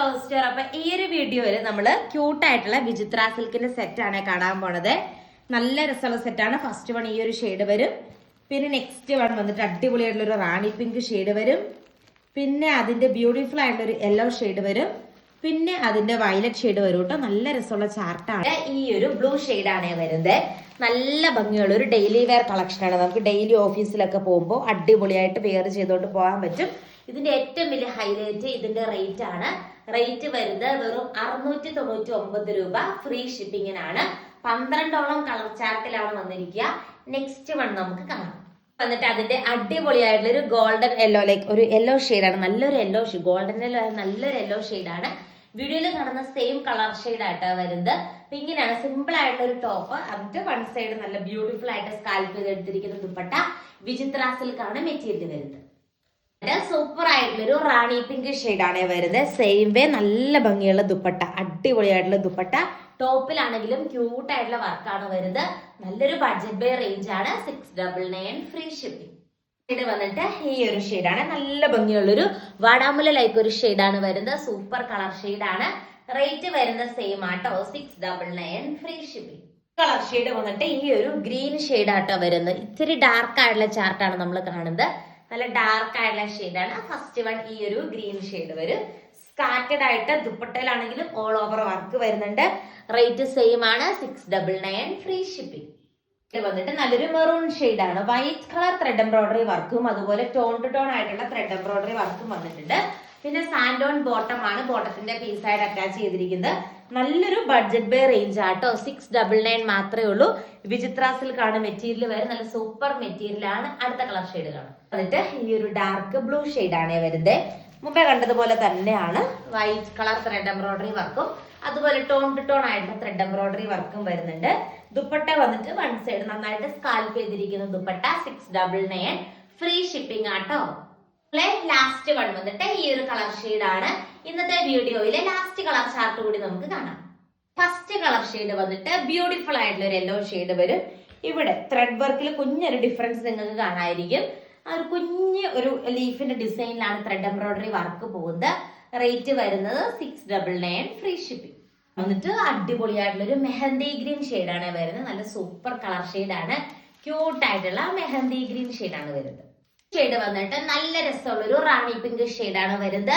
Love store അപ്പൊ ഈ ഒരു വീഡിയോയിൽ നമ്മൾ ക്യൂട്ടായിട്ടുള്ള വിചിത്ര സിൽക്കിന്റെ സെറ്റാണ് കാണാൻ പോണത്. നല്ല രസമുള്ള സെറ്റാണ് ഫസ്റ്റ് വൺ ഈ ഒരു ഷെയ്ഡ് വരും. പിന്നെ നെക്സ്റ്റ് വൺ വന്നിട്ട് അടിപൊളിയായിട്ടുള്ള ഒരു റാണി പിങ്ക് ഷെയ്ഡ് വരും. പിന്നെ അതിന്റെ ബ്യൂട്ടിഫുൾ ആയിട്ടുള്ള ഒരു യെല്ലോ ഷെയ്ഡ് വരും. പിന്നെ അതിന്റെ വയലറ്റ് ഷെയ്ഡ് വരും കേട്ടോ നല്ല രസമുള്ള ചാർട്ടാണ് ഈ ഒരു ബ്ലൂ ആണ് വരുന്നത്. നല്ല ഭംഗിയുള്ള ഒരു ഡെയിലി വെയർ കളക്ഷൻ ആണ്. നമുക്ക് ഡെയിലി ഓഫീസിലൊക്കെ പോകുമ്പോൾ അടിപൊളിയായിട്ട് വെയർ ചെയ്തുകൊണ്ട് പോകാൻ പറ്റും. ഇതിന്റെ ഏറ്റവും വലിയ ഹൈലൈറ്റ് ഇതിന്റെ റേറ്റ് ആണ്. റേറ്റ് വരുന്നത് വെറും അറുന്നൂറ്റി തൊണ്ണൂറ്റി ഒമ്പത് രൂപ ഫ്രീ ഷിപ്പിങ്ങിനാണ് പന്ത്രണ്ടോളം കളർ ചാർട്ടിലാണ് വന്നിരിക്കുക. നെക്സ്റ്റ് വൺ നമുക്ക് കാണാം. വന്നിട്ട് അതിന്റെ അടിപൊളിയായിട്ടുള്ള ഒരു ഗോൾഡൻ യെല്ലോ ലൈക്ക് ഒരു യെല്ലോ ആണ്. നല്ലൊരു യെല്ലോ ഷെയ്ഡ് ഗോൾഡൻ യെല്ലോ നല്ലൊരു യെല്ലോ ആണ്. വീഡിയോയിൽ കാണുന്ന സെയിം കളർ ഷെയ്ഡ് ആയിട്ടാണ് വരുന്നത്. അപ്പൊ ഇങ്ങനെയാണ് സിമ്പിൾ ആയിട്ടുള്ള ഒരു ടോപ്പ് അതിന്റെ വൺ സൈഡ് നല്ല ബ്യൂട്ടിഫുൾ ആയിട്ട് സ്കാൽപ്പ് ചെയ്ത് എടുത്തിരിക്കുന്ന ദുപ്പട്ട വിചിത്ര സിൽക്കാണ് മെറ്റീരിയൽ വരുന്നത്. സൂപ്പർ ആയിട്ടുള്ള ഒരു റാണി പിങ്ക് ആണ് വരുന്നത് സെയിം വേ നല്ല ഭംഗിയുള്ള ദുപ്പട്ട. അടിപൊളിയായിട്ടുള്ള ദുപ്പട്ട. ടോപ്പിലാണെങ്കിലും ക്യൂട്ട് ആയിട്ടുള്ള വർക്കാണ് വരുന്നത്. നല്ലൊരു ബഡ്ജറ്റ് ബേ റേഞ്ച് ആണ്. Six double nine free shipping shade വന്നിട്ട് ഈ ഒരു ഷെയ്ഡാണ് നല്ല ഭംഗിയുള്ളൊരു വാടാമുല ലൈക്ക് ഒരു ഷെയ്ഡാണ് വരുന്നത്. സൂപ്പർ കളർ ഷെയ്ഡാണ് റേറ്റ് വരുന്ന സെയിം ആട്ടോ. Six double nine free shipping colour shade വന്നിട്ട് ഈ ഒരു ഗ്രീൻ ഷെയ്ഡ് ആട്ടോ വരുന്നത്. ഇത്തിരി ഡാർക്ക് ആയിട്ടുള്ള ചാർട്ടാണ് നമ്മൾ കാണുന്നത്. നല്ല ഡാർക്ക് ആയിട്ടുള്ള ഷെയ്ഡാണ് ഫസ്റ്റ് വൺ ഈ ഒരു ഗ്രീൻ ഷെയ്ഡ് വരും. സ്കാറ്റഡ് ആയിട്ട് ദുപ്പട്ടയിലാണെങ്കിലും ഓൾ ഓവർ വർക്ക് വരുന്നുണ്ട്. റേറ്റ് സെയിം ആണ്. Six double nine free shipping വന്നിട്ട് നല്ലൊരു മെറൂൺ ആണ്. വൈറ്റ് കളർ ത്രെഡ് എംബ്രോയിഡറി വർക്കും അതുപോലെ ടോൺ ടു ടോൺ ആയിട്ടുള്ള ത്രെഡ് എംബ്രോയിഡറി വർക്കും വന്നിട്ടുണ്ട്. പിന്നെ സാൻഡോൺ ബോട്ടം ആണ് ബോട്ടത്തിന്റെ പീസായിട്ട് അറ്റാച്ച് ചെയ്തിരിക്കുന്നത്. നല്ലൊരു ബഡ്ജറ്റ് ബേ റേഞ്ച് ആട്ടോ സിക്സ് ഡബിൾ നയൻ മാത്രമേ ഉള്ളൂ. വിചിത്ര സിൽക്കാണ് മെറ്റീരിയൽ വരെ നല്ല സൂപ്പർ മെറ്റീരിയൽ ആണ്. അടുത്ത കളർ ഷെയ്ഡ് കാണും എന്നിട്ട് ഈ ഒരു ഡാർക്ക് ബ്ലൂ ആണ് വരുന്നത് മുമ്പേ കണ്ടതുപോലെ തന്നെയാണ്. വൈറ്റ് കളർ ത്രെഡ് എംബ്രോയിഡറി വർക്കും അതുപോലെ ടോൺ ടു ടോൺ ആയിട്ടുള്ള ത്രെഡ് എംബ്രോയിഡറി വർക്കും വരുന്നുണ്ട്. ദുപ്പട്ട വന്നിട്ട് വൺ സൈഡ് നന്നായിട്ട് സ്കാൽപ്പ് ചെയ്തിരിക്കുന്ന dupatta six double nine free shipping ആട്ടോ ലാസ്റ്റ് വൺ വന്നിട്ട് ഈ ഒരു കളർ ആണ് ഇന്നത്തെ വീഡിയോയിലെ ലാസ്റ്റ് കളർ ചാർട്ട് കൂടി നമുക്ക് കാണാം. ഫസ്റ്റ് കളർ ഷെയ്ഡ് വന്നിട്ട് ബ്യൂട്ടിഫുൾ ആയിട്ടുള്ള ഒരു യെല്ലോ ഷെയ്ഡ് വരും. ഇവിടെ ത്രെഡ് വർക്കിൽ കുഞ്ഞൊരു ഡിഫറൻസ് നിങ്ങൾക്ക് കാണായിരിക്കും. ആ ഒരു കുഞ്ഞ് ഒരു ലീഫിന്റെ ഡിസൈനിലാണ് ത്രെഡ് എംബ്രോയിഡറി വർക്ക് പോകുന്നത്. റേറ്റ് വരുന്നത് six double nine free shipping വന്നിട്ട് അടിപൊളിയായിട്ടുള്ള ഒരു മെഹന്തി ഗ്രീൻ ആണ് വരുന്നത്. നല്ല സൂപ്പർ കളർ ആണ്. ക്യൂട്ട് ആയിട്ടുള്ള മെഹന്തി ഗ്രീൻ ആണ് വരുന്നത്. ഷെയ്ഡ് വന്നിട്ട് നല്ല രസമുള്ള ഒരു റാണി പിങ്ക് ഷെയ്ഡാണ് വരുന്നത്.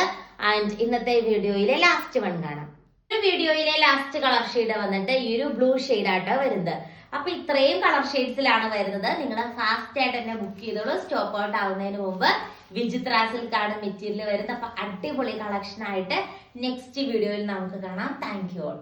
ആൻഡ് ഇന്നത്തെ വീഡിയോയിലെ ലാസ്റ്റ് വൺ കാണാം. വീഡിയോയിലെ ലാസ്റ്റ് കളർ ഷെയ്ഡ് വന്നിട്ട് ഈ ഒരു ബ്ലൂ ഷെയ്ഡാട്ടോ വരുന്നത്. അപ്പൊ ഇത്രയും കളർ ഷെയ്ഡ്സിലാണ് വരുന്നത്. നിങ്ങൾ ഫാസ്റ്റ് ആയിട്ട് തന്നെ ബുക്ക് ചെയ്തോളൂ. സ്റ്റോപ്പ് ഔട്ട് ആവുന്നതിന് മുമ്പ് വിചിത്ര സിൽക്കാണ് മെറ്റീരിയൽ വരുന്നത്. അപ്പൊ അടിപൊളി കളക്ഷൻ ആയിട്ട് നെക്സ്റ്റ് വീഡിയോയിൽ നമുക്ക് കാണാം. Thank you all